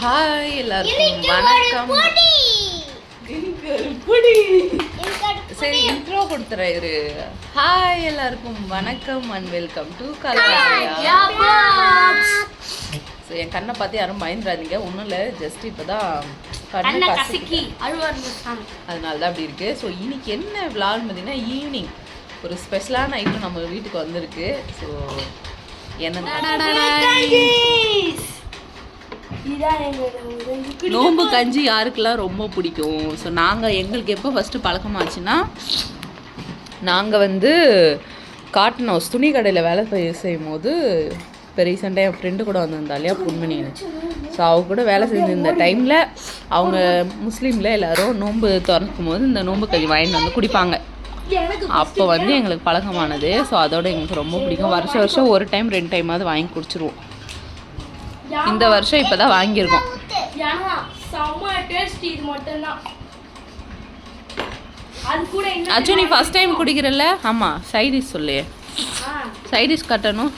Hi எல்லாருக்கும் வணக்கம். சரி இன்ட்ரோ கொடுத்துறேன் இரு. ஹாய் எல்லாருக்கும் வணக்கம் அண்ட் வெல்கம் டு கலாயா ஸோ என் கண்ணை பார்த்து யாரும் பயந்துடாதீங்க. ஒன்றும் இல்லை ஜஸ்ட் இப்போ தான் கண்ணு கசக்கி அதனால தான் அப்படி இருக்கு. ஸோ இன்னைக்கு என்ன விளாட்னு பார்த்தீங்கன்னா ஈவினிங் ஒரு ஸ்பெஷலான ஐட்டம் நம்ம வீட்டுக்கு வந்திருக்கு. ஸோ என்ன நோம்பு கஞ்சி யாருக்கெல்லாம் ரொம்ப பிடிக்கும்? ஸோ நாங்கள் எங்களுக்கு எப்போ ஃபஸ்ட்டு பழக்கமாச்சுன்னா நாங்கள் வந்து காட்டன் ஹவுஸ் துணி கடையில் வேலை செய்ய- செய்யும் போது இப்போ ரீசெண்டாக என் ஃப்ரெண்டு கூட வந்திருந்தா இல்லையா பொன்மணின்னு ஸோ அவ கூட வேலை செஞ்சிருந்த டைமில் அவங்க முஸ்லீமில் எல்லாரும் நோன்பு திறக்கும் போது இந்த நோன்பு கஞ்சி வாங்கிட்டு வந்து குடிப்பாங்க. அப்போ வந்து எங்களுக்கு பழக்கமானது. ஸோ அதோட எங்களுக்கு ரொம்ப பிடிக்கும். வருஷம் வருஷம் ஒரு டைம் ரெண்டு டைமாவது வாங்கி குடிச்சிருவோம். இந்த வருஷம் இப்போ தான் வாங்கியிருக்கோம் அச்சு நீ ஃபர்ஸ்ட் டைம் குடிக்கிறல்ல? ஆமாம் சைடிஷ் சொல்லு. சைடிஷ் கட்டணும்.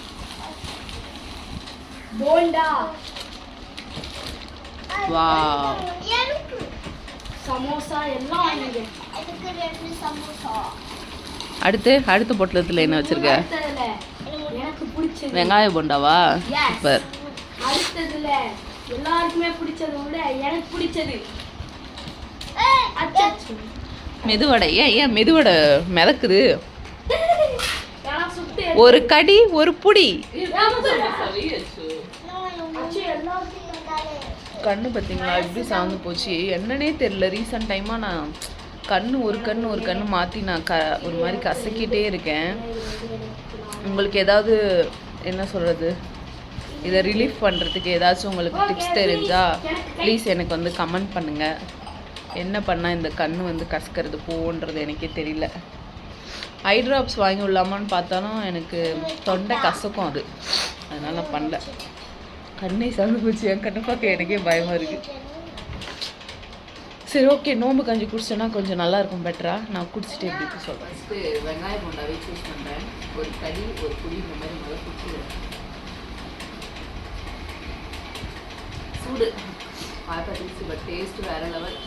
வா சமோசா எல்லாம் வாங்கிங்க அடுத்து அடுத்த பொட்டலத்தில் என்ன வச்சிருக்க? வெங்காய போண்டாவா. சூப்பர். அடுத்ததுல எல்லாருக்குமே பிடிச்சதை விட எனக்கு பிடிச்சது. அச்சச்சோ. மெதுவடை ஏன் ஏன் மெதுவடை மிதக்குது. ஒரு கடி ஒரு புடி. கண்ணு பார்த்தீங்களா எப்படி சார்ந்து போச்சு. என்னன்னே தெரியல ரீசெண்ட் டைமாக நான் கண்ணு ஒரு கண்ணு ஒரு கண்ணு மாற்றி நான் க ஒரு மாதிரி கசக்கிட்டே இருக்கேன். உங்களுக்கு ஏதாவது என்ன சொல்கிறது இதை ரிலீஃப் பண்ணுறதுக்கு ஏதாச்சும் உங்களுக்கு டிப்ஸ் தெரிஞ்சா ப்ளீஸ் எனக்கு வந்து கமெண்ட் பண்ணுங்கள் என்ன பண்ணால் இந்த கண்ணு வந்து கசக்கிறது போன்றது எனக்கே தெரியல. ஐ ட்ராப்ஸ் வாங்கி விடலாமான்னு பார்த்தாலும் எனக்கு தொண்டை கசக்கும் அது. அதனால நான் பண்ணல. கண்ணை சார்ந்து போச்சு. என் கண்ணை பார்க்க எனக்கே பயமாக இருக்குது சரி ஓகே நோம்பு கஞ்சி குடிச்சேன்னா கொஞ்சம் நல்லா இருக்கும். பெட்டரா நான் குடிச்சிட்டு எப்படி சொல்கிறேன் ஃபஸ்ட்டு வெங்காய போண்டாவே சூஸ் பண்ணுறேன் ஒரு கடி ஒரு புடி இந்த மாதிரி நல்லா குடிச்சிடுவேன். சூடு. பார்த்தாச்சு பட் டேஸ்ட் வேற லெவல்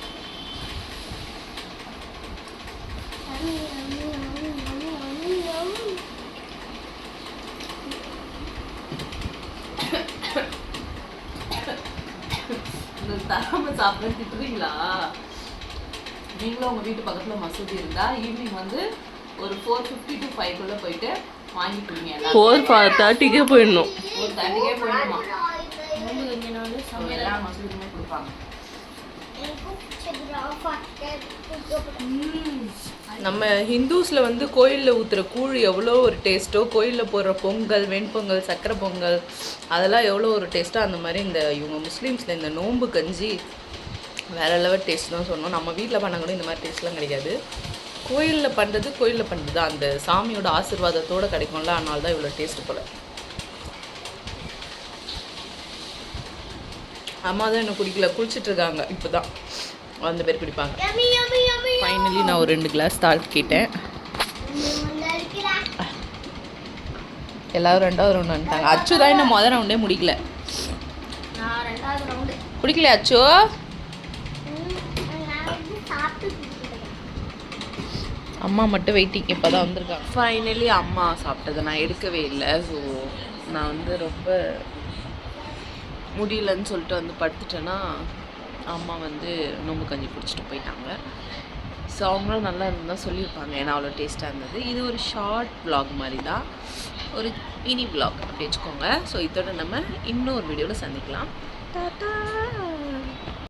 தராம சாப்பிட திட்டுறீங்களா? நீங்களும் உங்கள் வீட்டு பக்கத்தில் மசூதி இருந்தால் ஈவினிங் வந்து ஒரு ஃபோர் ஃபிஃப்டி டு ஃபைவ்க்குள்ளே போயிட்டு வாங்கி குடிங்க எல்லாரும். ஃபோர் தேர்ட்டிக்கே போயிடணும். ஒரு தேர்ட்டிக்கே போயிடுமா நோம்பு கஞ்சி நான் வந்து So, எல்லா மசூதியுமே கொடுப்பாங்க நம்ம ஹிந்துஸில் வந்து கோயிலில் ஊற்றுற கூழ் எவ்வளோ ஒரு டேஸ்ட்டோ கோயிலில் போடுற பொங்கல் வெண்பொங்கல் சக்கரை பொங்கல் அதெல்லாம் எவ்வளோ ஒரு டேஸ்ட்டோ அந்த மாதிரி இந்த இவங்க முஸ்லீம்ஸில் இந்த நோம்பு கஞ்சி வேற லெவல் டேஸ்ட் தான் சொன்னோம் நம்ம வீட்டில் பண்ண கூட இந்த மாதிரி டேஸ்ட்லாம் கிடைக்காது. கோயிலில் பண்ணுறது கோயிலில் பண்ணுறது தான். அந்த சாமியோட ஆசிர்வாதத்தோடு கிடைக்கும்ல அதனால தான் இவ்வளோ டேஸ்ட் போல். அம்மா தான் இன்னும் குடிக்கல? குளிச்சுட்ருக்காங்க இப்போ தான் அந்த பேர் குடிப்பாங்க ஃபைனலி நான் ஒரு ரெண்டு கிளாஸ் தாள் கேட்டேன். எல்லாரும் ரெண்டாவது ரவுண்ட் வந்துட்டாங்க. அச்சு தான் இன்னும் மொதல் ரவுண்டே முடிக்கல. நான் ரெண்டாவது ரவுண்டு குடிக்கல அச்சு? அம்மா மட்டும் வெயிட்டிங் இப்போ தான் வந்திருக்காங்க. ஃபைனலி அம்மா சாப்பிட்டதை நான் எடுக்கவே இல்லை. ஸோ நான் வந்து ரொம்ப முடியலன்னு சொல்லிட்டு வந்து படுத்துட்டேன்னா அம்மா வந்து நோம்பு கஞ்சி குடிச்சிட்டு போயிட்டாங்க. ஸோ அவங்களும் நல்லா இருந்தால் சொல்லியிருப்பாங்க. ஏன்னா அவ்வளோ டேஸ்ட்டாக இருந்தது. இது ஒரு ஷார்ட் ப்ளாக் மாதிரி தான் ஒரு மினி ப்ளாக் அப்படி வச்சுக்கோங்க. ஸோ இதோட நம்ம இன்னொரு வீடியோவில் சந்திக்கலாம். டாட்டா!